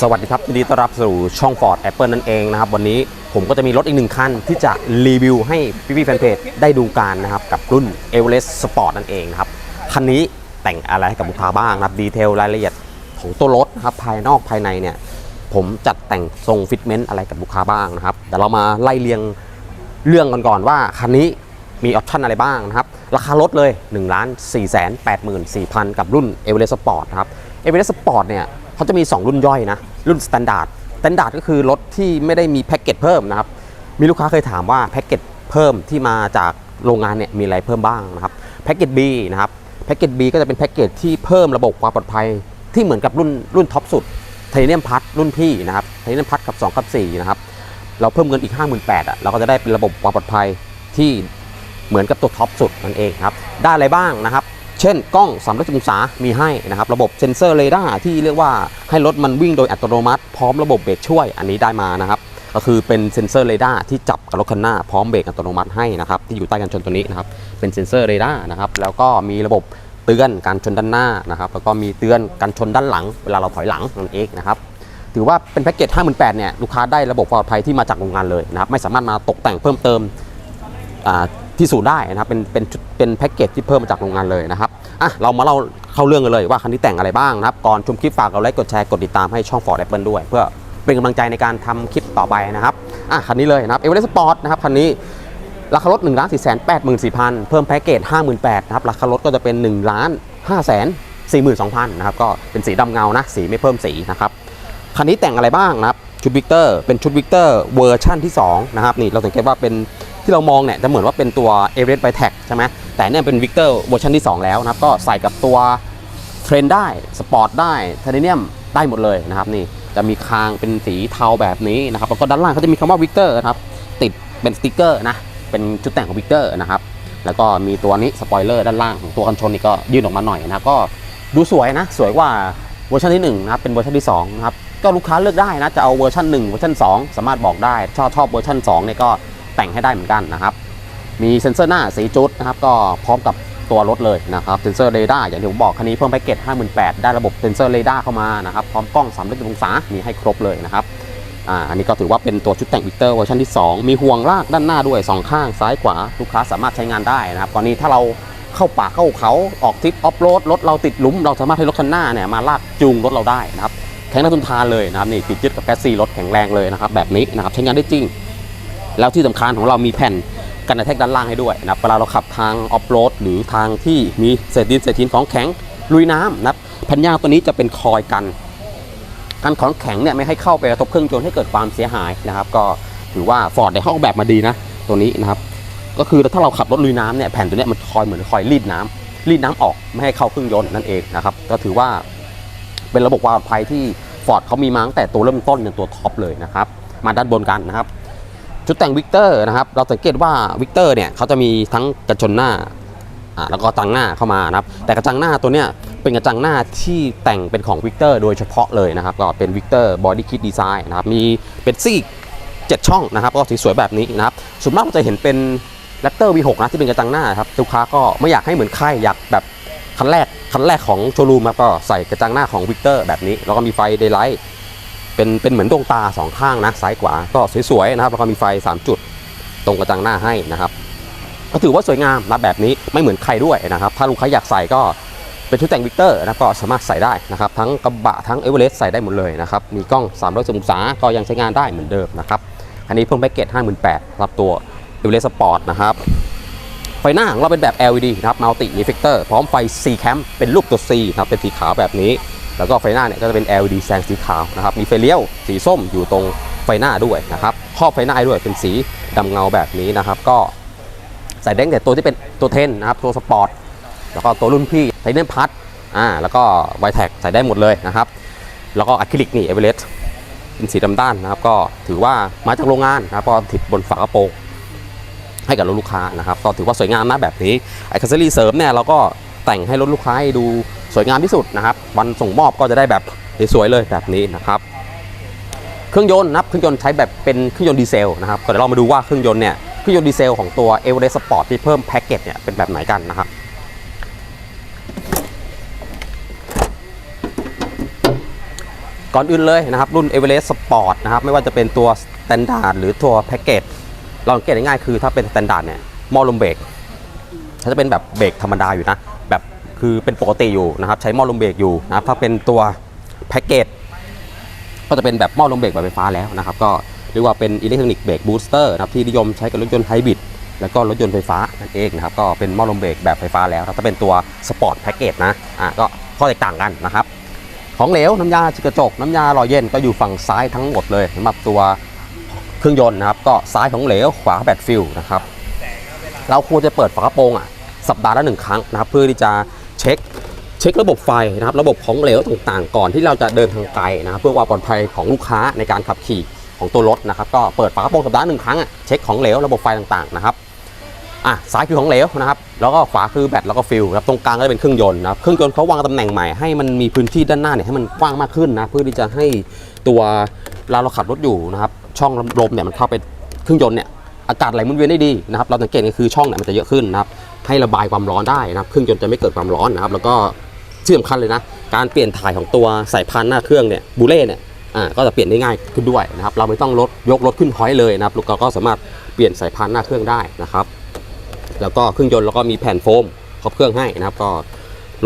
สวัสดีครับยินดีต้อนรับสู่ช่อง Ford Apple นั่นเองนะครับ วันนี้ผมก็จะมีรถอีกหนึ่งคันที่จะรีวิวให้พี่ๆแฟนเพจได้ดูกันนะครับ กับรุ่น e v e r e s t Sport นั่นเองนะครับ คันนี้แต่งอะไรให้กับลูกค้าบ้างนะครับดีเทลรายละเอียดของตัวรถนะครับภายนอกภายในเนี่ย ผมจัดแต่งทรงฟิตเมนต์อะไรกับลูกค้าบ้างนะครับแต่เรามาไล่เรียงเรื่องกันก่อนว่าคันนี้มีออปชั่นอะไรบ้างนะครับ ราคารถเลย1 4 8 4 0 0 0 กับรุ่น e v e r e s t Sport นะครับ e v e r e s t Sport เนี่ยเขาจะมี 2 รุ่นย่อยนะ รุ่น Standard Standard ก็คือรถที่ไม่ได้มีแพ็กเกจเพิ่มนะครับ มีลูกค้าเคยถามว่าแพ็กเกจเพิ่มที่มาจากโรงงานเนี่ยมีอะไรเพิ่มบ้างนะครับแพ็กเกจ B นะครับแพ็กเกจ B ก็จะเป็นแพ็กเกจที่เพิ่มระบบความปลอดภัย ที่เหมือนกับรุ่นรุ่นท็อปสุดไทเทเนียมพัทรุ่นพี่นะครับไทเทเนียมพัทกับ2กับ4นะครับเราเพิ่มเงินอีก 58,000อะเราก็จะได้เป็นระบบความปลอดภัยที่เหมือนกับตัวท็อปสุดนั่นเองครับได้อะไรบ้างนะครับ ช่นกล้อง 360องศามีให้นะครับ ระบบเซ็นเซอร์เรดาร์ที่เรียกว่าให้รถมันวิ่งโดยอัตโนมัติ พร้อมระบบเบรกช่วยอันนี้ได้มานะครับ ก็คือเป็นเซ็นเซอร์เรดาร์ที่จับกับรถคันหน้าพร้อมเบรกอัตโนมัติให้นะครับ ที่อยู่ใต้กันชนตัวนี้นะครับ เป็นเซ็นเซอร์เรดาร์นะครับ แล้วก็มีระบบเตือนการชนด้านหน้านะครับ แล้วก็มีเตือนการชนด้านหลัง เวลาเราถอยหลังนั่นเองนะครับถือว่าเป็นแพ็กเกจ 58,000เนี่ยลูกค้าได้ระบบปลอดภัยที่มาจากโรงงานเลยนะครับ ไม่สามารถมาตกแต่งเพิ่มเติม ที่ศูนย์ได้นะครับเป็นเป็นเป็นแพ็กเกจที่เพิ่มมาจากโรงงานเลยนะครับอะเรามาเล่าเข้าเรื่องกันเลยว่าคันนี้แต่งอะไรบ้างนะครับ ก่อนชมคลิปฝากเราไลค์กดแชร์กดติดตามให้ช่อง Ford Apple ด้วย เพื่อเป็นกำลังใจในการทำคลิปต่อไปนะครับอะคันนี้เลยนะครับเอเวอเรสต์สปอร์ตนะครับคันนี้ราคารถ1 4 8 4 0 0 0เพิ่มแพ็กเกจ58,000นแปดนะครับราคารถก็จะเป็น1ล้าน5 4 2 0 0 0นสองพันนะครับก็เป็นสีดำเงานะสีไม่เพิ่มสีนะครับคันนี้แต่งอะไรบ้างนะครับชุดวิกเตอร์เป็นชุดวิกเตอร์เวอร์ชั่นที่2นะครับนี่เราสังเกตว่าเป็น ที่เรามองเนี่ยจะเหมือนว่าเป็นตัว e v e r e s t by Tag ใช่ไหมแต่เนี่ยเป็นวิกเตอร์เวอร์ชันที่ 2 แล้วนะครับก็ใส่กับตัวเทรนได้สปอร์ตได้ไทเทเนียมได้หมดเลยนะครับนี่จะมีคางเป็นสีเทาแบบนี้นะครับแล้วก็ด้านล่างเขาจะมีคำว่าวิกเตอร์นะครับติดเป็นสติกเกอร์นะเป็นชุดแต่งของวิกเตอร์นะครับแล้วก็มีตัวนี้สปอยเลอร์ด้านล่างของตัวกันชนนี่ก็ยื่นออกมาหน่อยนะก็ดูสวยนะสวยกว่าเวอร์ชันที่1นะครับเป็นเวอร์ชันที่2นะครับก็ลูกค้าเลือกได้นะจะเอาเวอร์ชัน1เวอร์ชัน2 สามารถบอกได้ชอบชอบเวอร์ชัน2เนี่ยก็ แต่งให้ได้เหมือนกันนะครับ มีเซ็นเซอร์หน้าสีจุดนะครับก็พร้อมกับตัวรถเลยนะครับเซ็นเซอร์เรดาร์อย่างที่ผมบอกคันนี้เพิ่มแพ็กเกจ58,000ได้ระบบเซ็นเซอร์เรดาร์เข้ามานะครับพร้อมกล้อง360องศามีให้ครบเลยนะครับอ่าอันนี้ก็ถือว่าเป็นตัวชุดแต่งวิกเตอร์เวอร์ชันที่ 2 มีห่วงลากด้านหน้าด้วย 2 ข้างซ้ายขวาลูกค้าสามารถใช้งานได้นะครับตอนนี้ถ้าเราเข้าป่าเข้าเขาออกทริปออฟโรดรถเราติดหลุมเราสามารถให้รถคันหน้าเนี่ยมาลากจูงรถเราได้นะครับแข็งแรงทนทานเลยนะครับนี่ติดยึดกับแคสซี่รถแข็งแรงเลยนะครับแบบนี้นะครับใช้งานได้จริง แล้วที่สำคัญของเรามีแผ่นกันกระแทกด้านล่างให้ด้วยนะครับเวลาเราขับทางออฟโรดหรือทางที่มีเศษดินเศษหินของแข็งลุยน้ำนะครับแผ่นยางตัวนี้จะเป็นคอยกันกันของแข็งเนี่ยไม่ให้เข้าไปกระทบเครื่องยนต์ให้เกิดความเสียหายนะครับ ก็ถือว่าฟอร์ดได้ออกแบบมาดีนะ ตัวนี้นะครับ ก็คือถ้าเราขับรถลุยน้ำเนี่ยแผ่นตัวนี้มันคอยเหมือนคอยรีดน้ำรีดน้ำออกไม่ให้เข้าเครื่องยนต์นั่นเองนะครับ ก็ถือว่าเป็นระบบความปลอดภัยที่ฟอร์ดเขามีมาตั้งแต่ตัวเริ่มต้นจนตัวท็อปเลยนะครับ มาด้านบนกันนะครับ ชุดแต่งวิกเตอร์นะครับ เราสังเกตว่าวิกเตอร์เนี่ยเขาจะมีทั้งกระจนหน้าอ่าแล้วก็จังหน้าเข้ามานะครับ แต่กระจังหน้าตัวเนี้ยเป็นกระจังหน้าที่แต่งเป็นของวิกเตอร์โดยเฉพาะเลยนะครับ ก็เป็นวิกเตอร์บอดี้คิดดีไซน์นะครับ มีเป็นซี่เจ็ดช่องนะครับ ก็สีสวยแบบนี้นะครับส่วนมากเราจะเห็นเป็นแรปเตอร์ V6 นะที่เป็นกระจังหน้าครับลูกค้าก็ไม่อยากให้เหมือนใครอยากแบบคันแรกคันแรกของโชว์รูมครับก็ใส่กระจังหน้าของวิกเตอร์แบบนี้ แล้วก็มีไฟเดย์ไลท์ เป็นเป็นเหมือนดวงตาสองข้างนะซ้ายขวาก็สวยๆนะครับแล้วก็มีไฟ 3 จุดตรงกระจังหน้าให้นะครับ ก็ถือว่าสวยงามนะแบบนี้ไม่เหมือนใครด้วยนะครับ ถ้าลูกค้าอยากใส่ก็เป็นชุดแต่งวิกเตอร์นะก็สามารถใส่ได้นะครับ ทั้งกระบะทั้งเอเวอเรสต์ใส่ได้หมดเลยนะครับ มีกล้อง3 0 0องศาก็ยังใช้งานได้เหมือนเดิมนะครับ อันนี้เพิ่มแพ็กเกจ58,000รับตัวเอเวอเรสต์สปอร์ตนะครับไฟหน้าของเราเป็นแบบ LED นะครับ Multi Reflector พร้อมไฟ C Cam เป็นรูปตัว C นะครับเป็นสีขาวแบบนี้ แล้วก็ไฟหน้าเนี่ยก็จะเป็น LED แสงสีขาวนะครับ มีไฟเลี้ยวสีส้มอยู่ตรงไฟหน้าด้วยนะครับครอบไฟหน้าด้วยเป็นสีดำเงาแบบนี้นะครับ ก็ใส่ได้ตั้งแต่ตัวที่เป็นตัวเทนนะครับ ตัวสปอร์ต แล้วก็ตัวรุ่นพี่ไทเนนพัทอ่า แล้วก็ไวแท็กใส่ได้หมดเลยนะครับ แล้วก็อะคริลิกนี่เอเวอเรสต์เป็นสีดำด้านนะครับ ก็ถือว่ามาจากโรงงานนะครับ ก็ติดบนฝากระโปรงให้กับลูกค้านะครับ ก็ถือว่าสวยงามนะแบบนี้ไอคัสเซอรี่เสริมเนี่ยเราก็ แต่งให้รถลูกค้าดูสวยงามที่สุดนะครับ วันส่งมอบก็จะได้แบบสวยเลยแบบนี้นะครับ เครื่องยนต์นะครับเครื่องยนต์ใช้แบบเป็นเครื่องยนต์ดีเซลนะครับก็เดี๋ยวเรามาดูว่าเครื่องยนต์เนี่ยเครื่องยนต์ดีเซลของตัว e v e r e s t Sport ที่เพิ่มแพ็กเกจเนี่ยเป็นแบบไหนกันนะครับก่อนอื่นเลยนะครับ รุ่น e v e r e s t Sport นะครับไม่ว่าจะเป็นตัว Standard หรือตัวแพ็กเกจเราสังเกตง่ายๆคือถ้าเป็น Standard เนี่ยมอลมเบรกเขาจะเป็นแบบเบรกธรรมดาอยู่นะ คือเป็นปกติอยู่นะครับใช้หม้อลมเบรกอยู่นะครับถ้าเป็นตัวแพ็กเกจก็จะเป็นแบบหม้อลมเบรกแบบไฟฟ้าแล้วนะครับก็เรียกว่าเป็นอิเล็กทรอนิกส์เบรกบูสเตอร์นะครับที่นิยมใช้กับรถยนต์ไฮบริดแล้วก็รถยนต์ไฟฟ้านั่นเองนะครับก็เป็นหม้อลมเบรกแบบไฟฟ้าแล้วถ้าเป็นตัวสปอร์ตแพ็กเกจนะอะก็ข้อแตกต่างกันนะครับของเหลวน้ำยาชิกระจก น้ำยาหล่อเย็นก็อยู่ฝั่งซ้ายทั้งหมดเลยสำหรับตัวเครื่องยนต์นะครับก็ซ้ายของเหลวขวาแบตฟิลนะครับเราควรจะเปิดฝากระโปรงอะสัปดาห์ละหนึ่งครั้งนะครับเพื่อที่จะ เช็คเช็คระบบไฟนะครับระบบของเหลวต่างๆ ก่อนที่เราจะเดินทางไกลนะครับเพื่อความปลอดภัยของลูกค้าในการขับขี่ของตัวรถนะครับก็เปิดฝากระโปรงสัปดาห์หนึ่งครั้งอะเช็คของเหลวระบบไฟต่างๆนะครับอะซ้ายคือของเหลวนะครับแล้วก็ขวาคือแบตแล้วก็ฟิลนะครับตรงกลางก็จะเป็นเครื่องยนต์นะครับเครื่องยนต์เขาวางตำแหน่งใหม่ให้มันมีพื้นที่ด้านหน้าเนี่ยให้มันกว้างมากขึ้นนะเพื่อที่จะให้ตัวเวลาเราขับรถอยู่นะครับช่องลมเนี่ยมันเข้าไปเครื่องยนต์เนี่ยอากาศไหลหมุนเวียนได้ดีนะครับเราสังเกตก็คือช่องเนี่ยมันจะเยอะขึ้นนะครับ ให้ระบายความร้อนได้นะครับเครื่องยนต์จะไม่เกิดความร้อนนะครับ แล้วก็ที่สำคัญเลยนะ การเปลี่ยนถ่ายของตัวสายพานหน้าเครื่องเนี่ยบูเล่เนี่ยอ่าก็จะเปลี่ยนได้ง่ายขึ้นด้วยนะครับ เราไม่ต้องลดยกรถขึ้นพอยเลยนะครับเราก็สามารถเปลี่ยนสายพานหน้าเครื่องได้นะครับ แล้วก็เครื่องยนต์แล้วก็มีแผ่นโฟมครอบเครื่องให้นะครับก็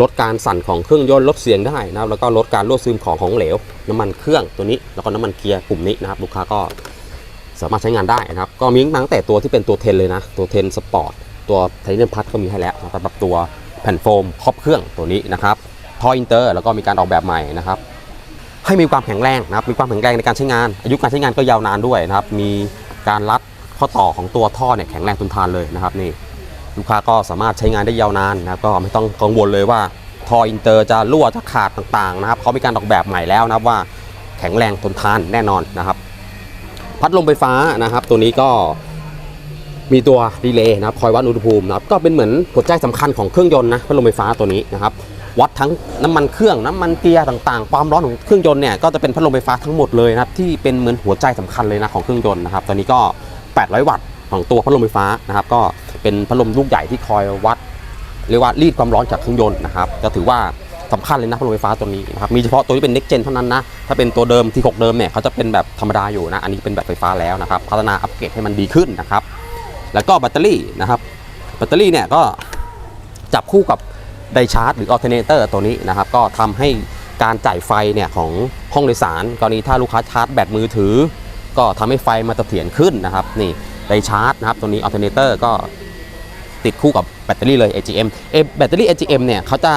ลดการสั่นของเครื่องยนต์ลดเสียงได้นะครับ แล้วก็ลดการรั่วซึมของของเหลว น้ำมันเครื่องตัวนี้ แล้วก็น้ำมันเกียร์กลุ่มนี้นะครับ ลูกค้าก็สามารถใช้งานได้นะครับ ก็มีตั้งแต่ตัวที่เป็นตัวเทนเลยนะ ตัวเทนสปอร์ต ตัวไทเทเนียมพัทก็มีให้แล้วนะครับสำหรับตัวแผ่นโฟมครอบเครื่องตัวนี้นะครับทออินเตอร์แล้วก็มีการออกแบบใหม่นะครับให้มีความแข็งแรงนะครับมีความแข็งแรงในการใช้งาน อายุการใช้งานก็ยาวนานด้วยนะครับมีการรัดข้อต่อของตัวท่อเนี่ยแข็งแรงทนทานเลยนะครับนี่ลูกค้าก็สามารถใช้งานได้ยาวนานนะครับก็ไม่ต้องกังวลเลยว่าท่ออินเตอร์จะรั่วจะขาดต่างๆนะครับเขามีการออกแบบใหม่แล้วนะครับว่าแข็งแรงทนทานแน่นอนนะครับ พัดลมไฟฟ้านะครับ ตัวนี้ก็ มีตัวรีเลย์นะครับคอยวัดอุณหภูมินะครับก็เป็นเหมือนหัวใจสำคัญของเครื่องยนต์นะพัดลมไฟฟ้าตัวนี้นะครับวัดทั้งน้ำมันเครื่องน้ำมันเกียร์ต่างๆ ความร้อนของเครื่องยนต์เนี่ยก็จะเป็นพัดลมไฟฟ้าทั้งหมดเลยนะครับที่เป็นเหมือนหัวใจสำคัญเลยนะของเครื่องยนต์นะครับตัวนี้ก็ 800 วัตต์ของตัวพัดลมไฟฟ้านะครับก็เป็นพัดลมลูกใหญ่ที่คอยวัดเรียกว่ารีดความร้อนจากเครื่องยนต์นะครับก็ถือว่าสำคัญเลยนะพัดลมไฟฟ้าตัวนี้นะครับมีเฉพาะตัวที่เป็น next gen เท่านั้นนะถ้าเป็นตัวเดิมที่6เดิมเนี่ยเขาจะเป็นแบบธรรมดาอยู่นะอันนี้เป็นแบบไฟฟ้าแล้วนะครับพัฒนาอัปเกรดให้มันดีขึ้นนะครับ แล้วก็แบตเตอรี่นะครับแบตเตอรี่เนี่ยก็จับคู่กับไดชาร์จหรืออัลเทอร์เนเตอร์ตัวนี้นะครับ ก็ทำให้การจ่ายไฟเนี่ยของห้องโดยสาร กรณีถ้าลูกค้าชาร์จแบตมือถือ ก็ทำให้ไฟมันเสถียรขึ้นนะครับนี่ไดชาร์จนะครับตัวนี้อัลเทอร์เนเตอร์ก็ติดคู่กับแบตเตอรี่เลย AGM เอแบตเตอรี่ AGM เนี่ยเขาจะ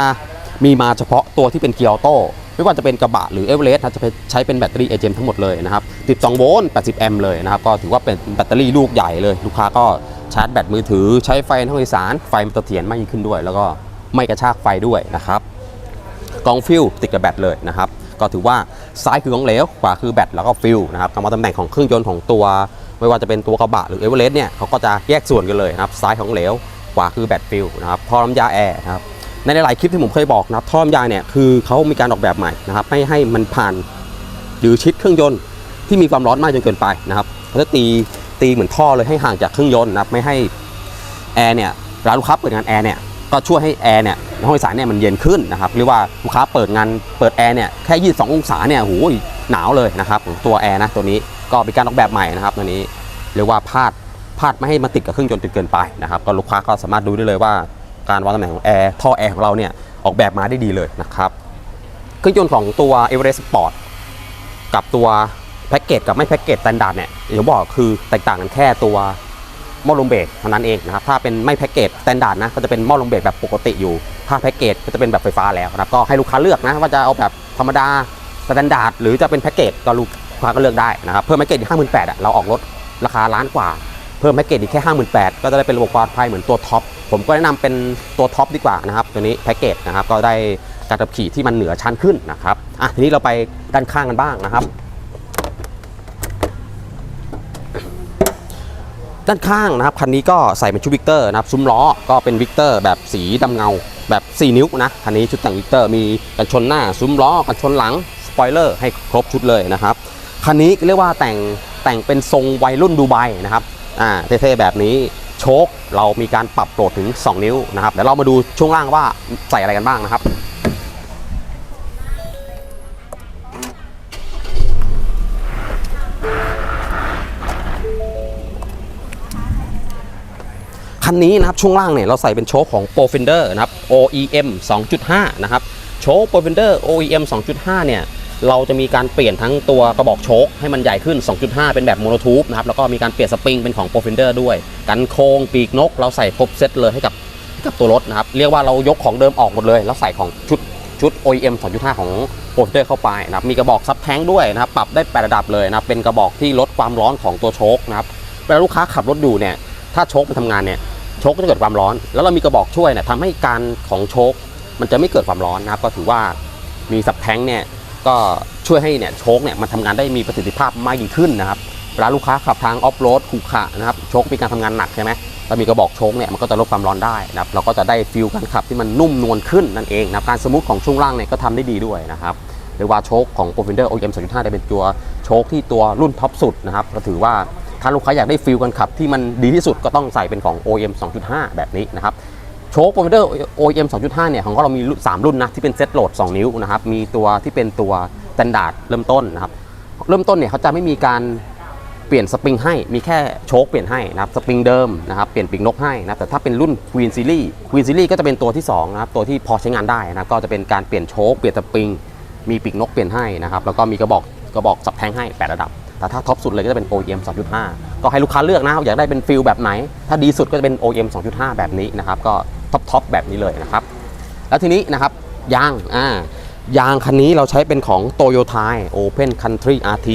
มีมาเฉพาะตัวที่เป็นเกียร์ออโต้ ไม่ว่าจะเป็นกระบะหรือเอเวอเรสต์จะใช้เป็นแบตเตอรี่ AGM ทั้งหมดเลยนะครับ12 โวลต์ 80 แอมป์เลยนะครับ ก็ถือว่าเป็นแบตเตอรี่ลูกใหญ่เลย ลูกค้าก็ชาร์จแบตมือถือ ใช้ไฟในห้องโดยสาร ไฟมันเสถียรมากยิ่งขึ้นด้วย แล้วก็ไม่กระชากไฟด้วยนะครับ กองฟิลติดกับแบตเลยนะครับ ก็ถือว่าซ้ายคือของเหลว ขวาคือแบตแล้วก็ฟิลนะครับกำมาตำแหน่งของเครื่องยนต์ของตัว ไม่ว่าจะเป็นตัวกระบะหรือเอเวอเรสต์เนี่ยเขาก็จะแยกส่วนกันเลยนะครับ ซ้ายของเหลว ขวาคือแบตฟิลนะครับท่อน้ำยาแอร์นะครับ ในหลายๆคลิปที่ผมเคยบอกนะครับท่อน้ำยาเนี่ยคือเขามีการออกแบบใหม่นะครับไม่ให้มันผ่านหรือชิดเครื่องยนต์ที่มีความร้อนมากจนเกินไปนะครับเขาจะตีตีเหมือนท่อเลยให้ห่างจากเครื่องยนต์นะครับไม่ให้แอร์เนี่ยเวลาลูกค้าเปิดงานแอร์เนี่ยก็ช่วยให้แอร์เนี่ยห้องโดยสารเนี่ยมันเย็นขึ้นนะครับเรียกว่าลูกค้าเปิดงานเปิดแอร์เนี่ยแค่22องศาเนี่ยโอ้โหหนาวเลยนะครับตัวแอร์นะตัวนี้ก็เป็นการออกแบบใหม่นะครับตัวนี้เรียกว่าพลาดพลาดไม่ให้มันติดกับเครื่องยนต์จนเกินไปนะครับก็ลูกค้าก็สามารถดูได้เลยว่า การวางตำแหน่งของแอร์ท่อแอร์ของเราเนี่ยออกแบบมาได้ดีเลยนะครับเครื่องยนต์ของตัว e v e r e s t Sport กับตัวแพ็กเกจกับไม่แพ็กเกจสแตนดาร์ดเนี่ยอย่างที่บอกคือแตกต่างกันแค่ตัวหม้อลมเบรกเท่านั้นเองนะครับถ้าเป็นไม่แพ็กเกจสแตนดาร์ดนะก็จะเป็นหม้อลมเบรกแบบปกติอยู่ ถ้าแพ็กเกจก็จะเป็นแบบไฟฟ้าแล้วนะก็ให้ลูกค้าเลือกนะว่าจะเอาแบบธรรมดาสแตนดาร์ดหรือจะเป็นแพ็กเกจก็ลูกค้าก็เลือกได้นะครับเพิ่มแพ็กเกจอีกห้าหมื่นแปดเราออกรถราคาล้านกว่า เพิ่มแพ็กเกจอีกแค่ 58,000 ก็จะได้เป็นระบบปลอดภัยเหมือนตัวท็อป ผมก็แนะนำเป็นตัวท็อปดีกว่านะครับ ตัวนี้แพ็กเกจนะครับ ก็ได้การขับขี่ที่มันเหนือชั้นขึ้นนะครับ อะ ทีนี้เราไปด้านข้างกันบ้างนะครับ ด้านข้างนะครับ คันนี้ก็ใส่เป็นชุดวิกเตอร์นะครับ ซุ้มล้อ ก็เป็นวิกเตอร์แบบสีดำเงา แบบ 4 นิ้วนะ คันนี้ชุดแต่งวิกเตอร์ มีกันชนหน้า ซุ้มล้อ กันชนหลัง สปอยเลอร์ ให้ครบชุดเลยนะครับ คันนี้เรียกว่าแต่งแต่งเป็นทรงวัยรุ่นดูไบนะครับ อ่าเท่ๆแบบนี้โชคเรามีการปรับโปรดถึง 2 นิ้วนะครับเดี๋ยวเรามาดูช่วงล่างว่าใส่อะไรกันบ้างนะครับคันนี้นะครับช่วงล่างเนี่ยเราใส่เป็นโชคของ p r o f e n d e r นะครับ OEM 2.5 นะครับโชค p r o f e n d e r OEM 2.5 เนี่ย เราจะมีการเปลี่ยนทั้งตัวกระบอกโชคให้มันใหญ่ขึ้น 2.5 เป็นแบบโมโนทูบนะครับแล้วก็มีการเปลี่ยนสปริงเป็นของ p r o f e n d e r ด้วย กันโค้งปีกนก เราใส่ครบเซตเลยให้กับกับตัวรถนะครับ เรียกว่าเรายกของเดิมออกหมดเลย แล้วใส่ของชุดชุด OEM 2.5 ของ p r o f e n d e r เข้าไปนะครับมีกระบอกซับแท้งด้วยนะครับปรับได้แปดระดับเลยนะครับเป็นกระบอกที่ลดความร้อนของตัวโชคนะครับเวลาลูกค้าขับรถอยู่เนี่ยถ้าโชคไปทำงานเนี่ยโชคก็จะเกิดความร้อน แล้วเรามีกระบอกช่วยเนี่ยทำให้การของโชคมันจะไม่เกิดความร้อนนะครับก็ถือว่ามีสับแท้งเนี่ย ก็ช่วยให้เนี่ยโชคเนี่ยมันทำงานได้มีประสิทธิภาพมากยิ่งขึ้นนะครับเวลาลูกค้าขับทางออฟโรดขรุขระนะครับโชคมีการทำงานหนักใช่ไหมเรามีกระบอกโชคเนี่ยมันก็จะลดความร้อนได้นะครับเราก็จะได้ฟิลการขับที่มันนุ่มนวลขึ้นนั่นเองนะครับการสมูทของช่วงล่างเนี่ยก็ทำได้ดีด้วยนะครับเรียกว่าโชคของ p r o f e n d e r OEM 2.5ได้เป็นตัวโชคที่ตัวรุ่นท็อปสุดนะครับก็ถือว่าถ้าลูกค้าอยากได้ฟิลการขับที่มันดีที่สุดก็ต้องใส่เป็นของ OEM 2.5 แบบนี้นะครับ โชคโปรโมเตอร์ OEM 2.5 เนี่ย ของเรามี 3 รุ่นนะ ที่เป็นเซ็ตโหลด 2 นิ้วนะครับ มีตัวที่เป็นตัว s t ต n d า r d เริ่มต้นนะครับ เริ่มต้นเนี่ยเขาจะไม่มีการเปลี่ยนสปริงให้ มีแค่โชคเปลี่ยนให้นะครับ สปริงเดิมนะครับ เปลี่ยนปีกนกให้นะแต่ถ้าเป็นรุ่น Queen Series Queen Series ก็จะเป็นตัวที่2นะครับ ตัวที่พอใช้งานได้นะก็จะเป็นการเปลี่ยนโชคเปลี่ยนสปริง มีปีกนกเปลี่ยนให้นะครับ แล้วก็มีกระบอกกระบอกสับแทงให้แปดระดับ แต่ถ้าท็อปสุดเลยก็จะเป็น OEM 2.5 ก็ให้ลูกค้าเลือกนะอยากได้เป็นฟิลแบบไหน ถ้าดีสุดก็จะเป็น OEM 2.5 แบบนี้นะครับ ก็ท็อปท็อปแบบนี้เลยนะครับ แล้วทีนี้นะครับยางอ่ายางคันนี้เราใช้เป็นของ Toyota Open Country RT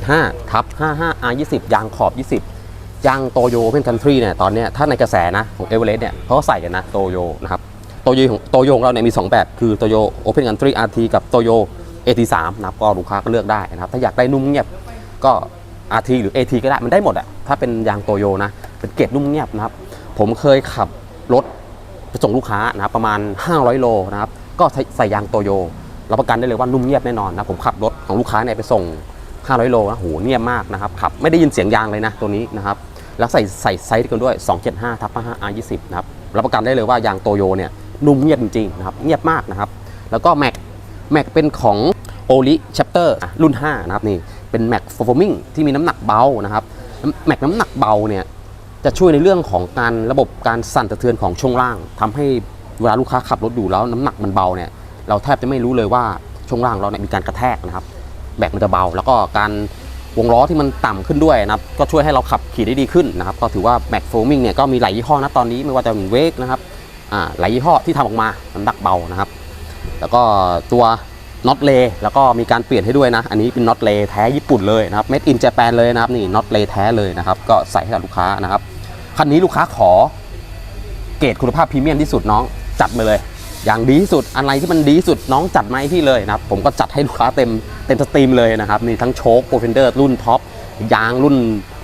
275ทับ55 R20 ยางขอบ 20ยางโตโย Open Country เนี่ยตอนนี้ถ้าในกระแสนะของ e v e r e s t เนี่ยเขาก็ใส่กันนะโตโยนะครับโตโยของโตโยของเราเนี่ยมี 2 แบบ คือโตโย Open Country RT กับโตโย AT3 นะครับก็ลูกค้าก็เลือกได้นะครับ ถ้าอยากได้นุ่มเงียบ ก็ RT หรือ AT ก็ได้มันได้หมดอะถ้าเป็นยางโตโยนะ เป็นเกรดนุ่มเงียบนะครับ ผมเคยขับรถไปส่งลูกค้านะครับประมาณ 500 โลนะครับก็ใส่ยางโตโยรับประกันได้เลยว่านุ่มเงียบแน่นอนนะผมขับรถของลูกค้าเนี่ยไปส่ง 500 โลนะโหเงียบมากนะครับขับไม่ได้ยินเสียงยางเลยนะตัวนี้นะครับแล้วใส่ใส่ไซส์กันด้วย 275ทับ5 R20 นะครับรับประกันได้เลยว่ายางโตโยเนี่ยนุ่มเงียบจริงๆนะครับเงียบมากนะครับ แล้วก็แม็กแม็กเป็นของโอลิแชปเตอร์รุ่น 5 นะครับนี่ เป็นแม็กโฟมิงที่มีน้ำหนักเบานะครับแม็กน้ำหนักเบาเนี่ยจะช่วยในเรื่องของการระบบการสั่นสะเทือนของช่วงล่างทำให้เวลาลูกค้าขับรถอยู่แล้วน้ำหนักมันเบาเนี่ยเราแทบจะไม่รู้เลยว่าช่วงล่างเราเนี่ยมีการกระแทกนะครับแม็กมันจะเบา แล้วก็การวงล้อที่มันต่ำขึ้นด้วยนะครับก็ช่วยให้เราขับขี่ได้ดีขึ้นนะครับก็ถือว่าแม็กโฟมิงเนี่ยก็มีหลายยี่ห้อนะตอนนี้ไม่ว่าจะเป็นเวกนะครับอ่าหลายยี่ห้อที่ทำออกมาน้ำหนักเบานะครับ แล้วก็ตัว น็อตเลแล้วก็มีการเปลี่ยนให้ด้วยนะ อันนี้เป็นน็อตเลแท้ญี่ปุ่นเลยนะครับ Made in Japan เลยนะครับนี่น็อตเลแท้เลยนะครับ ก็ใส่ให้กับลูกค้านะครับคันนี้ลูกค้าขอเกรดคุณภาพพรีเมียมที่สุดน้องจัดมาเลย อย่างดีที่สุดอะไรที่มันดีที่สุดน้องจัดมาให้พี่เลยนะครับผมก็จัดให้ลูกค้าเต็มเต็มสตรีมเลยนะครับนี่ทั้งโชคโปรเฟนเดอร์รุ่นท็อปยางรุ่น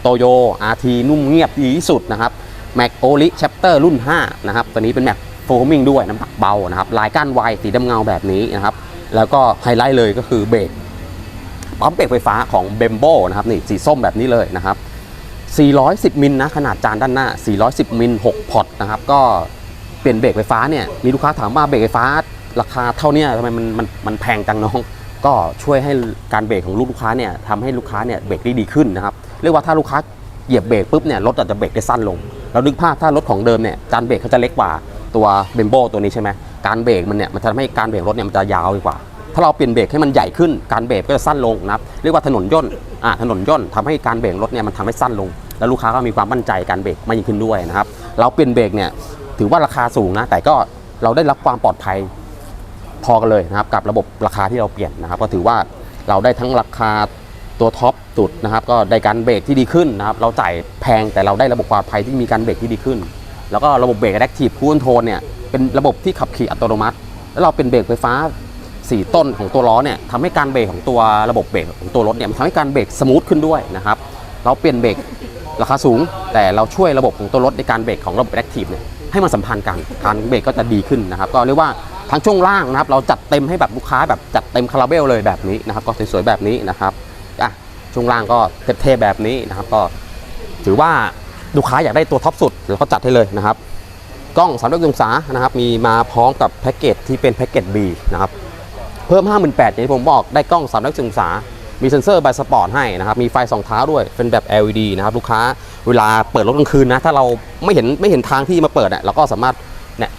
โตโย RT นุ่มเงียบดีที่สุดนะครับแม็กโอลิแชปเตอร์รุ่น5นะครับตัวนี้เป็นแม็กโฟมิงด้วยน้ำหนักเบานะครับลายก้านไวสีดำเงาแบบนี้นะครับ แล้วก็ไฮไลท์เลยก็คือเบรกปั๊มเบรกไฟฟ้าของเบมโบนะครับนี่สีส้มแบบนี้เลยนะครับ 410 มิลนะขนาดจานด้านหน้า 410 มิล 6 พอร์ตนะครับก็เปลี่ยนเบรกไฟฟ้าเนี่ยมีลูกค้าถามว่าเบรกไฟฟ้าราคาเท่านี้ทำไมมันมันมันแพงจังน้อง ก็ช่วยให้การเบรกของลูกค้าเนี่ยทำให้ลูกค้าเนี่ยเบรกได้ดีขึ้นนะครับเรียกว่าถ้าลูกค้าเหยียบเบรกปุ๊บเนี่ยรถอาจจะเบรกได้สั้นลงเรานึกภาพถ้ารถของเดิมเนี่ยจานเบรกเขาจะเล็กกว่าตัวเบมโบตัวนี้ใช่ไหม การเบรกมันเนี่ยมันจะทำให้การเบรกรถเนี่ยมันจะยาวกว่า ถ้าเราเปลี่ยนเบรกให้มันใหญ่ขึ้นการเบรกก็จะสั้นลงนะครับเรียกว่าถนนย่นอ่าถนนย่นทำให้การเบรกรถเนี่ยมันทำให้สั้นลง แล้วลูกค้าก็มีความมั่นใจการเบรกมากยิ่งขึ้นด้วยนะครับเราเปลี่ยนเบรกเนี่ยถือว่าราคาสูงนะแต่ก็เราได้รับความปลอดภัยพอกันเลยนะครับกับระบบราคาที่เราเปลี่ยนนะครับ ก็ถือว่าเราได้ทั้งราคาตัวท็อปสุดนะครับ ก็ได้การเบรกที่ดีขึ้นนะครับ เราจ่ายแพงแต่เราได้ระบบความปลอดภัยที่มีการเบรกที่ดีขึ้น แล้วก็ระบบเบรก Adaptive Cruise Control เนี่ยเป็นระบบที่ขับขี่อัตโนมัติ แล้วเราเป็นเบรกไฟฟ้า 4 ต้นของตัวล้อเนี่ยทำให้การเบรกของตัวระบบเบรกของตัวรถเนี่ยมันทำให้การเบรกสมูทขึ้นด้วยนะครับเราเปลี่ยนเบรกราคาสูง แต่เราช่วยระบบของตัวรถในการเบรกของระบบ Adaptive เนี่ยให้มันสัมพันธ์กันการเบรกก็จะดีขึ้นนะครับ ก็เรียกว่าทั้งช่วงล่างนะครับ เราจัดเต็มให้แบบลูกค้าแบบจัดเต็มคาราเบลเลยแบบนี้นะครับ ก็สวยๆแบบนี้นะครับอะช่วงล่างก็เท่ๆแบบนี้นะครับ ก็ถือว่า ลูกค้าอยากได้ตัวท็อปสุดเราก็จัดให้เลยนะครับ กล้อง360องศานะครับ มีมาพร้อมกับแพ็กเกจที่เป็นแพ็กเกจ B นะครับ เพิ่ม 58,000อย่างที่ผมบอกได้กล้อง360องศา มีเซ็นเซอร์ไบสปอร์ตให้นะครับ มีไฟสองเท้าด้วย เป็นแบบ LED นะครับ ลูกค้าเวลาเปิดรถกลางคืนนะ ถ้าเราไม่เห็นไม่เห็นทางที่มาเปิดเนี่ยเราก็สามารถเนี่ย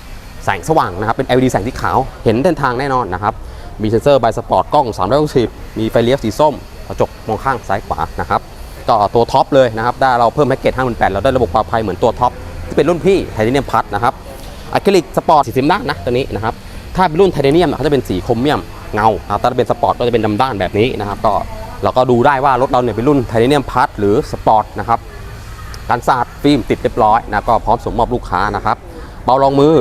แสงสว่างนะครับ เป็น LED แสงสีขาว เห็นเส้นทางแน่นอนนะครับ มีเซ็นเซอร์ไบสปอร์ตกล้อง360มีไฟเลี้ยวสีส้มกระจกมองข้างซ้ายขวานะครับ ก็ตัวท็อปเลยนะครับได้เราเพิ่มแพ็กเกจ58เราได้ระบบปลอดภัยเหมือนตัวท็อปที่เป็นรุ่นพี่ไทเทเนียมพัดนะครับอะคริลิกสปอร์ตสีสิมด้านนะตัวนี้นะครับถ้าเป็นรุ่นไทเทเนียมเขาจะเป็นสีโครเมียมเงาถ้าเป็นสปอร์ตก็จะเป็นดำด้านแบบนี้นะครับก็เราก็ดูได้ว่ารถเราเนี่ยเป็นรุ่นไทเทเนียมพัดหรือสปอร์ตนะครับการสาดฟิล์มติดเรียบร้อยนะก็พร้อมส่งมอบลูกค้านะครับเบารองมือ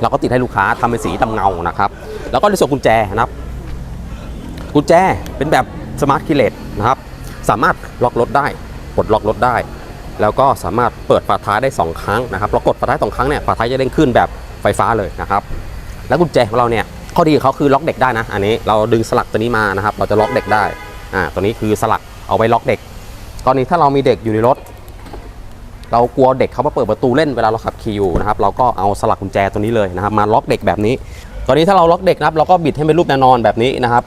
เราก็ติดให้ลูกค้าทำเป็นสีดำเงานะครับ แล้วก็ในส่วนกุญแจนะครับ กุญแจเป็นแบบสมาร์ทคีเลตนะครับ สามารถล็อกรถได้กดล็อกรถได้ แล้วก็สามารถเปิดฝาท้ายได้ 2 ครั้งนะครับเรากดฝาท้ายสองครั้งเนี่ยฝาท้ายจะเด้งขึ้นแบบไฟฟ้าเลยนะครับ แล้วกุญแจของเราเนี่ยข้อดีของเขาคือล็อกเด็กได้นะอันนี้เราดึงสลักตัวนี้มานะครับ เราจะล็อกเด็กได้อ่าตัวนี้คือสลักเอาไว้ล็อกเด็กกรณีถ้าเรามีเด็กอยู่ในรถ เรากลัวเด็กเขามาเปิดประตูเล่นเวลาเราขับขี่อยู่นะครับเราก็เอาสลักกุญแจตัวนี้เลยนะครับ มาล็อกเด็กแบบนี้ ตอนนี้ถ้าเราล็อกเด็กนะครับ เราก็บิดให้เป็นรูปแนวนอนแบบนี้นะครับ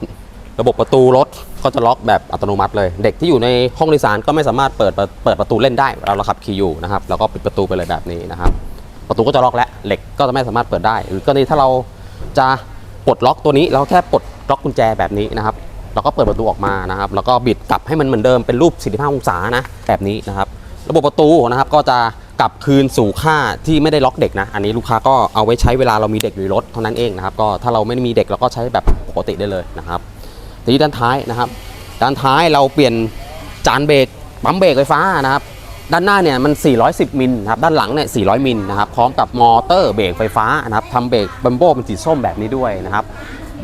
ระบบประตูรถก็จะล็อกแบบอัตโนมัติเลย เด็กที่อยู่ในห้องโดยสารก็ไม่สามารถเปิดเปิดประตูเล่นได้เวลาเราขับขี่อยู่นะครับเราก็ปิดประตูไปเลยแบบนี้นะครับประตูก็จะล็อกแล้วเหล็กก็จะไม่สามารถเปิดได้ หรือกรณีถ้าเราจะปลดล็อกตัวนี้เราแค่ปลดล็อกกุญแจแบบนี้นะครับเราก็เปิดประตูออกมานะครับ แล้วก็บิดกลับให้มันเหมือนเดิมเป็นรูป 45 องศานะแบบนี้นะครับ ระบบประตูนะครับก็จะกลับคืนสู่ค่าที่ไม่ได้ล็อกเด็กนะ อันนี้ลูกค้าก็เอาไว้ใช้เวลาเรามีเด็กอยู่รถเท่านั้นเองนะครับ ก็ถ้าเราไม่ได้มีเด็กเราก็ใช้แบบปกติได้เลยนะครับ ทีนี้ด้านท้ายนะครับ ด้านท้ายเราเปลี่ยนจานเบรกปั๊มเบรกไฟฟ้านะครับ ด้านหน้าเนี่ยมัน 410 มิลนะครับ ด้านหลังเนี่ย 400 มิลนะครับ พร้อมกับมอเตอร์เบรกไฟฟ้านะครับทำเบรกบัมโบเป็นสีส้มแบบนี้ด้วยนะครับ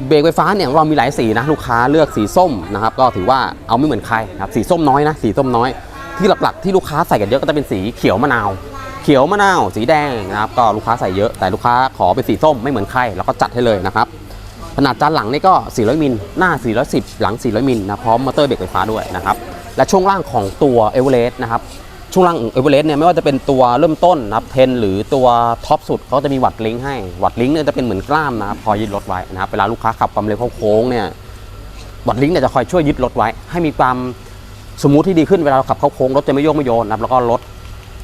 เบรกไฟฟ้าเนี่ยเรามีหลายสีนะลูกค้าเลือกสีส้มนะครับ ก็ถือว่าเอาไม่เหมือนใครนะครับ สีส้มน้อยนะ สีส้มน้อย ที่หลักๆที่ลูกค้าใส่กันเยอะก็จะเป็นสีเขียวมะนาว เขียวมะนาว สีแดงนะครับ ก็ลูกค้าใส่เยอะ แต่ลูกค้าขอเป็นสีส้มไม่เหมือนใครเราก็จัดให้เลยนะครับ ขนาดจานหลังนี่ก็ 400 มิล หน้า 410 หลัง 400 มิลนะพร้อมมอเตอร์เบรกไฟฟ้าด้วยนะครับและช่วงล่างของตัวเอเวอเรสต์นะครับช่วงล่างเอเวอเรสต์เนี่ยไม่ว่าจะเป็นตัวเริ่มต้นนะครับ10หรือตัวท็อปสุดเขาจะมีวัดลิงก์ให้วัดลิงก์เนี่ยจะเป็นเหมือนกล้ามนะครับคอยยึดรถไว้นะครับเวลาลูกค้าขับความเร็วเข้าโค้งเนี่ยวัดลิงก์เนี่ยจะคอยช่วยยึดรถไว้ ให้มีความสมูทที่ดีขึ้นเวลาเราขับเข้าโค้งรถจะไม่โยกไม่โยนนะครับแล้วก็ลด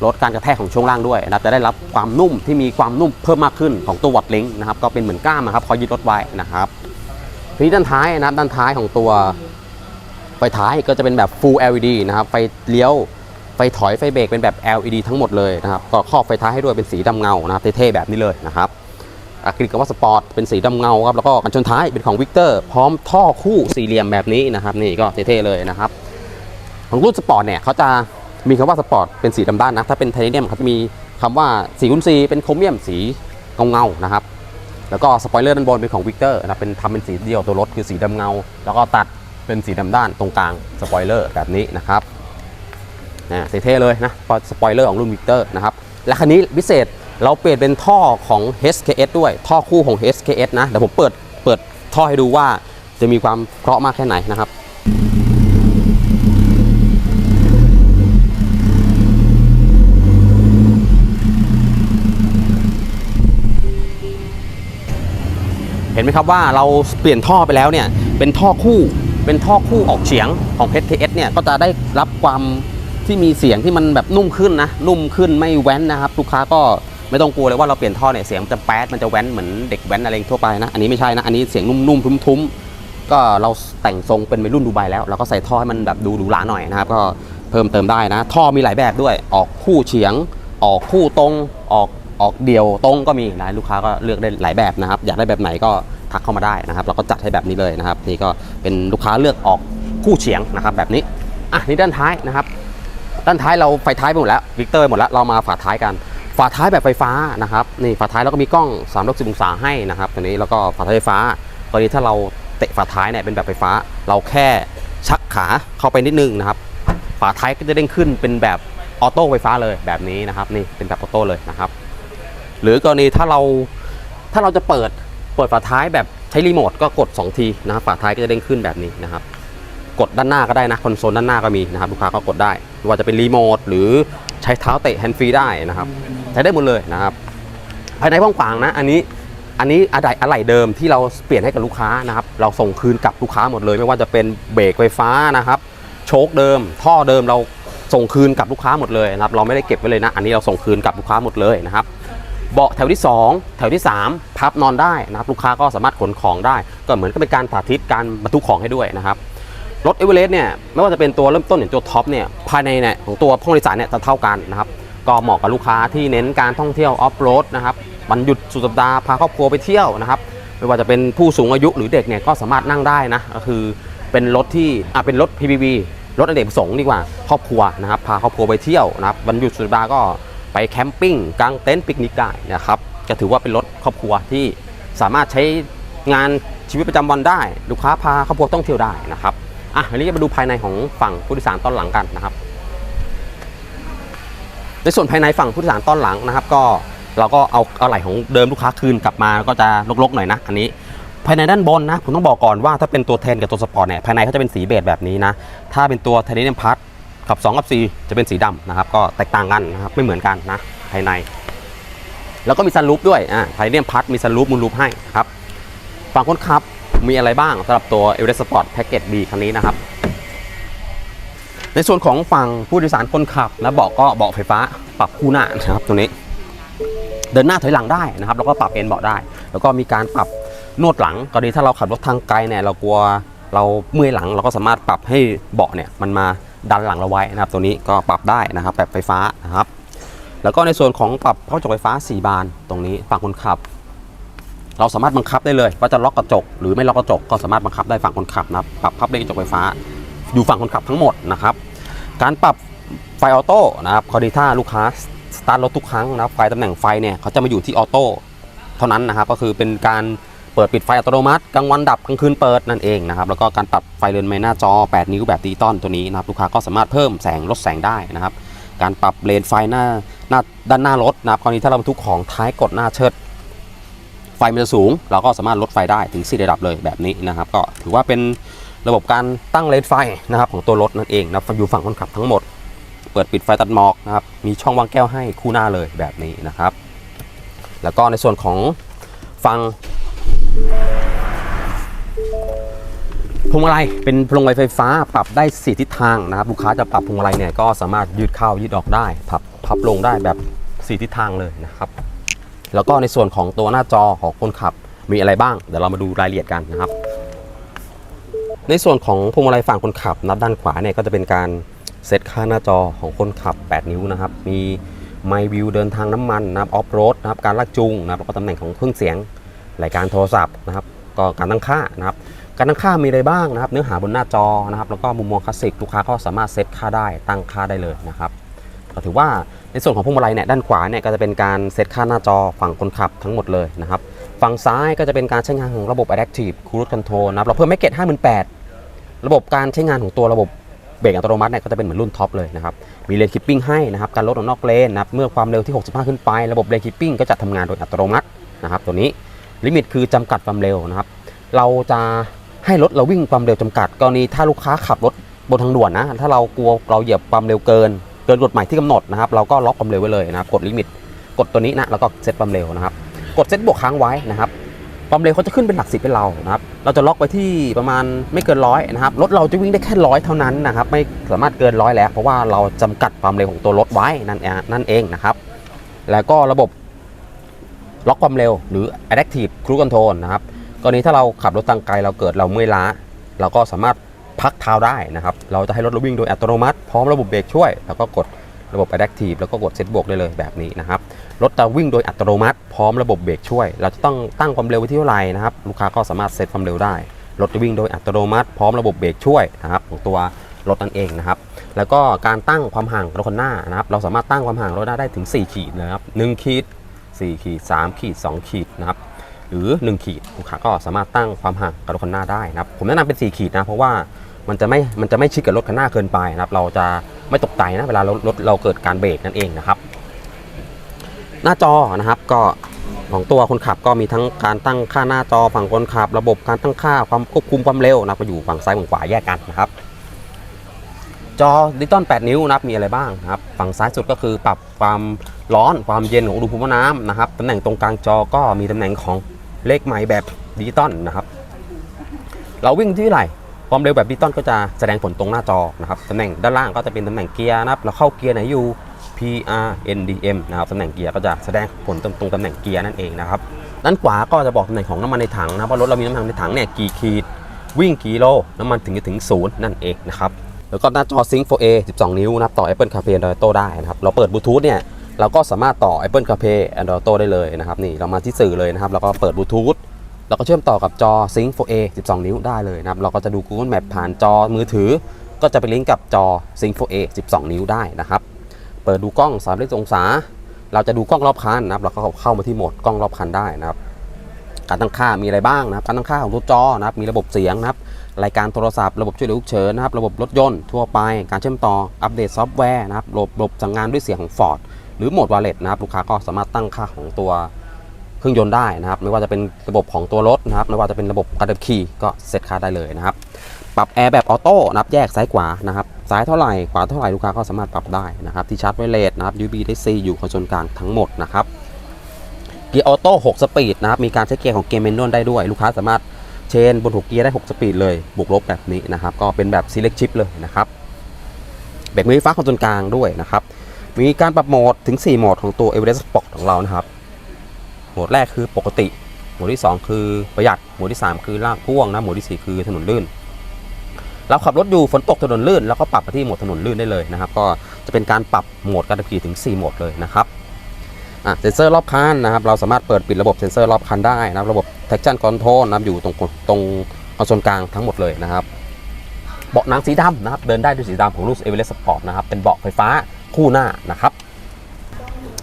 ลดการกระแทกของช่วงล่างด้วยนะครับจะได้รับความนุ่มที่มีความนุ่มเพิ่มมากขึ้นของตัววัดลิงก์นะครับก็เป็นเหมือนกล้ามนะครับคอยยึดรถไว้นะครับทีนี้ด้านท้ายนะครับด้านท้ายของตัวไฟท้ายก็จะเป็นแบบ Full LED นะครับไฟเลี้ยวไฟถอยไฟเบรกเป็นแบบ LED ทั้งหมดเลยนะครับก็ครอบไฟท้ายให้ด้วยเป็นสีดำเงานะครับเท่ๆแบบนี้เลยนะครับอะคริลิกกับว่าสปอร์ตเป็นสีดำเงาครับแล้วก็กันชนท้ายเป็นของวิกเตอร์พร้อมท่อคู่สี่เหลี่ยมแบบนี้นะครับนี่ก็เท่ๆเลยนะครับของรุ่นสปอร์ตเนี่ยเขาจะ มีคำว่าสปอร์ตเป็นสีดำด้านนะถ้าเป็นไทเทเนียมเขาจะมีคำว่าสีคูณสีเป็นโครเมียมสีเงาๆนะครับแล้วก็สปอยเลอร์ด้านบนเป็นของวิกเตอร์นะเป็นทำเป็นสีเดียวตัวรถคือสีดำเงา แล้วก็ตัดเป็นสีดำด้านตรงกลางสปอยเลอร์แบบนี้นะครับนะเท่ๆเลยนะสปอยเลอร์ของรุ่นวิกเตอร์นะครับและคันนี้พิเศษเราเปลี่ยนเป็นท่อของ HKS ด้วยท่อคู่ของ HKS นะเดี๋ยวผมเปิดเปิดท่อให้ดูว่าจะมีความเพราะห์มากแค่ไหนนะครับ เห็นไหมครับว่าเราเปลี่ยนท่อไปแล้วเนี่ยเป็นท่อคู่เป็นท่อคู่ออกเฉียงของ HKS เนี่ยก็จะได้รับความที่มีเสียงที่มันแบบนุ่มขึ้นนะนุ่มขึ้นไม่แว้นนะครับลูกค้าก็ไม่ต้องกลัวเลยว่าเราเปลี่ยนท่อเนี่ยเสียงจะแป๊ดมันจะแว้นเหมือนเด็กแว้นอะไรทั่วไปนะอันนี้ไม่ใช่นะอันนี้เสียงนุ่มๆทุ้มๆก็เราแต่งทรงเป็นวัยรุ่นดูไบแล้วเราก็ใส่ท่อให้มันแบบดูหรูหราหน่อยนะครับก็เพิ่มเติมได้นะ ท่อมีหลายแบบด้วยออกคู่เฉียง ออกคู่ตรงออก ออกเดี่ยวตรงก็มีนะลูกค้าก็เลือกได้หลายแบบนะครับ อยากได้แบบไหนก็ทักเข้ามาได้นะครับ เราก็จัดให้แบบนี้เลยนะครับ นี่ก็เป็นลูกค้าเลือกออกคู่เฉียงนะครับแบบนี้อะนี่ด้านท้ายนะครับ ด้านท้ายเราไฟท้ายไปหมดแล้ววิกเตอร์หมดแล้วเรามาฝาท้ายกันฝาท้ายแบบไฟฟ้านะครับนี่ฝาท้ายแล้วก็มีกล้อง3 6 0องศาให้นะครับตัวนี้แล้วก็ฝาท้ายไฟฟ้าตอนนี้ถ้าเราเตะฝาท้ายเนี่ยเป็นแบบไฟฟ้า เราแค่ชักขาเข้าไปนิดนึงนะครับ ฝาท้ายก็จะเด้งขึ้นเป็นแบบออโต้ไฟฟ้าเลยแบบนี้นะครับ นี่เป็นแบบออโต้เลยนะครับ หรือกรณีถ้าเราถ้าเราจะเปิดเปิดฝาท้ายแบบใช้รีโมทก็กด 2 ทีนะครับฝาท้ายก็จะเด้งขึ้นแบบนี้นะครับ กดด้านหน้าก็ได้นะคอนโซลด้านหน้าก็มีนะครับลูกค้าก็กดได้ไม่ว่าจะเป็นรีโมทหรือใช้เท้าเตะแฮนด์ฟรีได้นะครับ ใช้ได้หมดเลยนะครับภายในห้องขวางนะ อันนี้อันนี้อะไหล่อะไหล่เดิมที่เราเปลี่ยนให้กับลูกค้านะครับ เราส่งคืนกับลูกค้าหมดเลย ไม่ว่าจะเป็นเบรกไฟฟ้านะครับ โชคเดิม ท่อเดิมเราส่งคืนกับลูกค้าหมดเลยนะครับ เราไม่ได้เก็บไว้เลยนะ อันนี้เราส่งคืนกับลูกค้าหมดเลยนะครับ เบาะแถวที่ 2 แถวที่ 3 พับนอนได้นะครับลูกค้าก็สามารถขนของได้ ก็เหมือนกับเป็นการสาธิตการบรรทุกของให้ด้วยนะครับรถเอเวอเรสต์เนี่ยไม่ว่าจะเป็นตัวเริ่มต้นอย่างตัวท็อปเนี่ยภายในเนี่ยของตัวห้องโดยสารเนี่ยจะเท่ากันนะครับก็เหมาะกับลูกค้าที่เน้นการท่องเที่ยวออฟโรดนะครับวันหยุดสุดสัปดาห์พาครอบครัวไปเที่ยวนะครับไม่ว่าจะเป็นผู้สูงอายุหรือเด็กเนี่ยก็สามารถนั่งได้นะก็คือเป็นรถที่อะเป็นรถ PPV รถอเนกประสงค์ดีกว่าครอบครัวนะครับพาครอบครัวไปเที่ยวนะครับวันหยุดสุดสัปดาห์ก็ ไปแคมปิ้งกางเต็นท์ปิกนิกได้นะครับก็ถือว่าเป็นรถครอบครัวที่สามารถใช้งานชีวิตประจำวันได้ ลูกค้าพาครอบครัวต้องเที่ยวได้นะครับอะอันนี้จะมาดูภายในของฝั่งผู้โดยสารตอนหลังกันนะครับ ในส่วนภายในฝั่งผู้โดยสารตอนหลังนะครับ ก็เราก็เอาเอาไหล่ของเดิมลูกค้าคืนกลับมาก็จะลกๆหน่อยนะอันนี้ภายในด้านบนนะผมต้องบอกก่อนว่าถ้าเป็นตัวเทนกับตัวสปอร์ตเนี่ยภายในเขาจะเป็นสีเบจแบบนี้นะถ้าเป็นตัวไทเทเนียมพัท กับ2กับ4จะเป็นสีดำนะครับ ก็แตกต่างกันนะครับไม่เหมือนกันนะภายใน แล้วก็มีซันรูปด้วยอ่าไทเนียมพัทมีซันรูปมูลรูปให้ครับฝั่งคนขับมีอะไรบ้างสำหรับตัวเอเวอเรสต์สปอร์ตแพ็กเกจ B คันนี้นะครับ ในส่วนของฝั่งผู้โดยสารคนขับนะเบาะก็เบาะไฟฟ้าปรับคู่หน้านะครับตัวนี้ เดินหน้าถอยหลังได้นะครับ แล้วก็ปรับเอนเบาะได้ แล้วก็มีการปรับนวดหลังกรณีถ้าเราขับรถทางไกลเนี่ยเรากลัวเราเมื่อยหลังเราก็สามารถปรับให้เบาะเนี่ยมันมา ดันหลังเราไว้นะครับ ตัวนี้ก็ปรับได้นะครับแบบไฟฟ้านะครับ แล้วก็ในส่วนของปรับกระจกไฟฟ้า 4 บานตรงนี้ฝั่งคนขับ เราสามารถบังคับได้เลยว่าจะล็อกกระจก หรือไม่ล็อกกระจกก็สามารถบังคับได้ฝั่งคนขับนะครับปรับพับเบรกระจกไฟฟ้า อยู่ฝั่งคนขับทั้งหมดนะครับการปรับไฟออโต้นะครับคอดีถ้าลูกค้าสตาร์ทรถทุกครั้งนะครับไฟตำแหน่งไฟเนี่ยเขาจะมาอยู่ที่ออโต้เท่านั้นนะครับก็คือเป็นการ เปิดปิดไฟอัตโนมัติกลางวันดับกลางคืนเปิดนั่นเองนะครับแล้วก็การปรับไฟเรือนไม้หน้าจอ 8 นิ้วแบบดิจิตอลตัวนี้นะครับลูกค้าก็สามารถเพิ่มแสงลดแสงได้นะครับการปรับเลนไฟหน้าหน้าด้านหน้ารถนะครับกรณีถ้าเราบรรทุกของท้ายกดหน้าเชิด ไฟมันจะสูง เราก็สามารถลดไฟได้ถึง 4 ระดับเลยแบบนี้นะครับ ก็ถือว่าเป็นระบบการตั้งเลนไฟนะครับของตัวรถนั่นเองนะครับอยู่ฝั่งคนขับทั้งหมด เปิดปิดไฟตัดหมอกนะครับมีช่องวางแก้วให้คู่หน้าเลยแบบนี้นะครับ แล้วก็ในส่วนของฟัง พวงมาลัยเป็นพวงมาลัยไฟฟ้าปรับได้4ทิศทางนะครับลูกค้าจะปรับพวงมาลัยเนี่ยก็สามารถยืดเข้ายืดออกได้พับพับลงได้แบบ4ทิศทางเลยนะครับ แล้วก็ในส่วนของตัวหน้าจอของคนขับมีอะไรบ้าง เดี๋ยวเรามาดูรายละเอียดกันนะครับ ในส่วนของพวงมาลัยฝั่งคนขับนับด้านขวาเนี่ยก็จะเป็นการเซตค่าหน้าจอของคนขับ 8 นิ้วนะครับ มีไมวิวเดินทางน้ำมันนะครับออฟโรดนะครับการลากจูงนะครับแล้วก็ตำแหน่งของเครื่องเสียง รายการโทรศัพท์นะครับก็การตั้งค่านะครับการตั้งค่ามีอะไรบ้างนะครับ เนื้อหาบนหน้าจอนะครับ แล้วก็มุมมองคลาสสิกลูกค้าก็สามารถเซตค่าได้ตั้งค่าได้เลยนะครับก็ถือว่าในส่วนของพวงมาลัยเนี่ยด้านขวาเนี่ยก็จะเป็นการเซตค่าหน้าจอฝั่งคนขับทั้งหมดเลยนะครับฝั่งซ้ายก็จะเป็นการใช้งานของระบบ Adaptive Cruise Control นะครับเราเพิ่มแม็กเก็ต58ระบบการใช้งานของตัวระบบเบรกอัตโนมัติเนี่ยก็จะเป็นเหมือนรุ่นท็อปเลยนะครับ มีเลนคิปปิ้งให้นะครับ การลดออกนอกเลนนะครับ เมื่อความเร็วที่ 65 ขึ้นไป ระบบเลนคิปปิ้งก็จะทำงานโดยอัตโนมัตินะครับ ตัวนี้ ลิมิตคือจำกัดความเร็วนะครับ เราจะให้รถเราวิ่งความเร็วจำกัด กรณีถ้าลูกค้าขับรถบนทางด่วนนะ ถ้าเรากลัวเราเหยียบความเร็วเกิน เกินกฎหมายที่กำหนดนะครับ เราก็ล็อกความเร็วไว้เลยนะครับ กดลิมิต กดตัวนี้นะ แล้วก็เซตความเร็วนะครับ กดเซตบวกค้างไว้นะครับ ความเร็วเขาจะขึ้นเป็นหลักสิบเป็นเรานะครับ เราจะล็อกไว้ที่ประมาณไม่เกินร้อยนะครับ รถเราจะวิ่งได้แค่ร้อยเท่านั้นนะครับ ไม่สามารถเกินร้อยแล้ว เพราะว่าเราจำกัดความเร็วของตัวรถไว้นั่นเองนั่นเองนะครับ แล้วก็ระบบ ล็อกความเร็วหรือ Adaptive Cruise Control นะครับกรณีถ้าเราขับรถทางไกลเราเกิดเราเมื่อยล้า เราก็สามารถพักเท้าได้นะครับ เราจะให้รถวิ่งโดยอัตโนมัติ พร้อมระบบเบรกช่วย แล้วก็กดระบบ Adaptive แล้วก็กดเซตบวกได้เลยแบบนี้นะครับ รถจะวิ่งโดยอัตโนมัติ พร้อมระบบเบรกช่วย เราจะต้องตั้งความเร็วไว้ที่เท่าไหร่นะครับ ลูกค้าก็สามารถเซตความเร็วได้ รถจะวิ่งโดยอัตโนมัติ พร้อมระบบเบรกช่วยนะครับของตัวรถนั่นเองนะครับ แล้วก็การตั้งความห่างรถคันหน้านะครับ เราสามารถตั้งความห่างรถหน้าได้ถึง 4 ขีดนะครับ1ขีด 4ขีด3ขีด2ขีดนะครับหรือ 1 ขีดลูกค้าก็สามารถตั้งความห่างกับรถคันหน้าได้นะครับผมแนะนำเป็น 4 ขีดนะเพราะว่ามันจะไม่มันจะไม่ชิดกับรถคันหน้าเกินไปนะครับเราจะไม่ตกใจนะเวลารถรถเราเกิดการเบรกนั่นเองนะครับ หน้าจอนะครับก็ของตัวคนขับก็มีทั้งการตั้งค่าหน้าจอฝั่งคนขับ ระบบการตั้งค่าความควบคุมความเร็วนะครับก็อยู่ฝั่งซ้ายฝั่งขวาแยกกันนะครับ จอดิจิตอล8 นิ้วนะครับมีอะไรบ้างนะครับ ฝั่งซ้ายสุดก็คือปรับความ ร้อนความเย็นของอุณหภูมิน้ำนะครับตำแหน่งตรงกลางจอก็มีตำแหน่งของเลขใหม่แบบดิจิตอลนะครับ เราวิ่งที่ไหร่ความเร็วแบบดิจิตอลก็จะแสดงผลตรงหน้าจอนะครับตำแหน่งด้านล่างก็จะเป็นตำแหน่งเกียร์นะครับเราเข้าเกียร์ไหนอยู่ P R N D M นะครับตำแหน่งเกียร์ก็จะแสดงผลตรงตรงตำแหน่งเกียร์นั่นเองนะครับด้านขวาก็จะบอกตำแหน่งของน้ำมันในถังนะครับว่ารถเรามีน้ำมันในถังเนี่ยกี่ขีด วิ่งกี่โลน้ำมันถึงจะถึงศูนย์นั่นเองนะครับแล้วก็หน้าจอ Sync 4A 12 นิ้วนะครับต่อ Apple CarPlay Android Auto ได้นะครับเราเปิดบลูทูธเนี่ย เราก็สามารถต่อ Apple CarPlay Android Auto ได้เลยนะครับนี่เรามาที่สื่อเลยนะครับแล้วก็เปิดบลูทูธเราก็เชื่อมต่อกับจอ Sync 4A 12 นิ้วได้เลยนะครับเราก็จะดู Google Map ผ่านจอมือถือ ก็จะไปลิงก์กับจอ Sync 4A 12 นิ้วได้นะครับ เปิดดูกล้อง3 6องศา เราจะดูกล้องรอบคันนะครับเราก็เข้ามาที่โหมดกล้องรอบคันได้นะครับ การตั้งค่ามีอะไรบ้างนะครับ การตั้งค่าของตัวจอนะครับ มีระบบเสียงนะครับ รายการโทรศัพท์ ระบบช่วยเหลือฉุกเฉินนะครับ ระบบรถยนต์ทั่วไป การเชื่อมต่อ อัปเดตซอฟต์แวร์นะครับ ระบบระบบสั่งงานด้วยเสียงของ Ford หรือโหมด Wireless นะครับลูกค้าก็สามารถตั้งค่าของตัวเครื่องยนต์ได้นะครับ ไม่ว่าจะเป็นระบบของตัวรถนะครับ ไม่ว่าจะเป็นระบบการขับขี่ก็เซตค่าได้เลยนะครับ ปรับแอร์แบบออโต้นะครับแยกซ้ายขวานะครับซ้ายเท่าไหร่ขวาเท่าไหร่ลูกค้าก็สามารถปรับได้นะครับ ที่ชาร์จไวเลสนะครับ USB Type C อยู่คอนโซลกลางทั้งหมดนะครับเกียร์ออโต้6สปีดนะครับมีการใช้เกียร์ของเกียร์แมนนวลได้ด้วย ลูกค้าสามารถเชนบนหัวเกียร์ได้ 6 สปีดเลยบวกลบแบบนี้นะครับ ก็เป็นแบบ select chip เลยนะครับเบรกมือฟฟ้าคอนโซลกลางด้วยนะครับ มีการปรับโหมดถึง 4 โหมดของตัว Everest Sport ของเรานะครับ โหมดแรกคือปกติ โหมดที่ 2 คือประหยัด โหมดที่ 3 คือลากพ่วงนะ โหมดที่ 4 คือถนนลื่น เราขับรถอยู่ฝนตกถนนลื่น แล้วก็ปรับไปที่โหมดถนนลื่นได้เลยนะครับ ก็จะเป็นการปรับโหมดการขับขี่ถึง 4 โหมดเลยนะครับเซนเซอร์รอบคันนะครับ เราสามารถเปิดปิดระบบเซ็นเซอร์รอบคันได้นะครับ ระบบ traction control นะครับอยู่ตรงตรงคอนโซลกลางทั้งหมดเลยนะครับ เบาะหนังสีดำนะครับ เดินได้ด้วยสีดำของรุ่น Everest Sport นะครับ เป็นเบาะไฟฟ้า คู่หน้านะครับ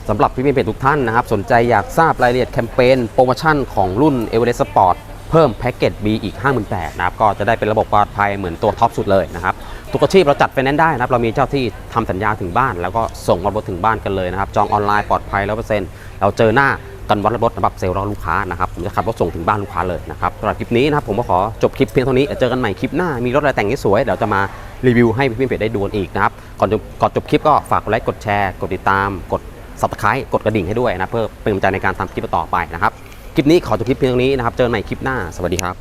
สำหรับพี่เพจทุกท่านนะครับ สนใจอยากทราบรายละเอียดแคมเปญโปรโมชั่นของรุ่น Everest Sport เพิ่มแพ็กเกจ B อีก 58,000นะครับ ก็จะได้เป็นระบบปลอดภัยเหมือนตัวท็อปสุดเลยนะครับ ทุกอาชีพเราจัดไฟแนนซ์ได้นะครับ เรามีเจ้าที่ทำสัญญาถึงบ้าน แล้วก็ส่งมอบรถถึงบ้านกันเลยนะครับ จองออนไลน์ปลอดภัยร้อเปอร์เซ็นต์เราเจอหน้ากันวันรับรถสำหรับเซลล์รอลูกค้านะครับ ผมจะขับรถส่งถึงบ้านลูกค้าเลยนะครับสำหรับคลิปนี้นะครับผมก็ขอจบคลิปเพียงเท่านี้เดี๋ยวเจอกันใหม่คลิปหน้า มีรถอะไรแต่งสวยเดี๋ยวจะมา รีวิวให้พี่เพจได้ดูอีกนะครับ ก่อนจบก่อนจบคลิปก็ฝากกดไลค์กดแชร์กดติดตาม กดสับสไครต์กดกระดิ่งให้ด้วยนะเพื่อเป็นกำลังใจในการทำคลิปต่อไปนะครับ คลิปนี้ขอจบคลิปเพียงเท่านี้นะครับ เจอกันใหม่คลิปหน้าสวัสดีครับ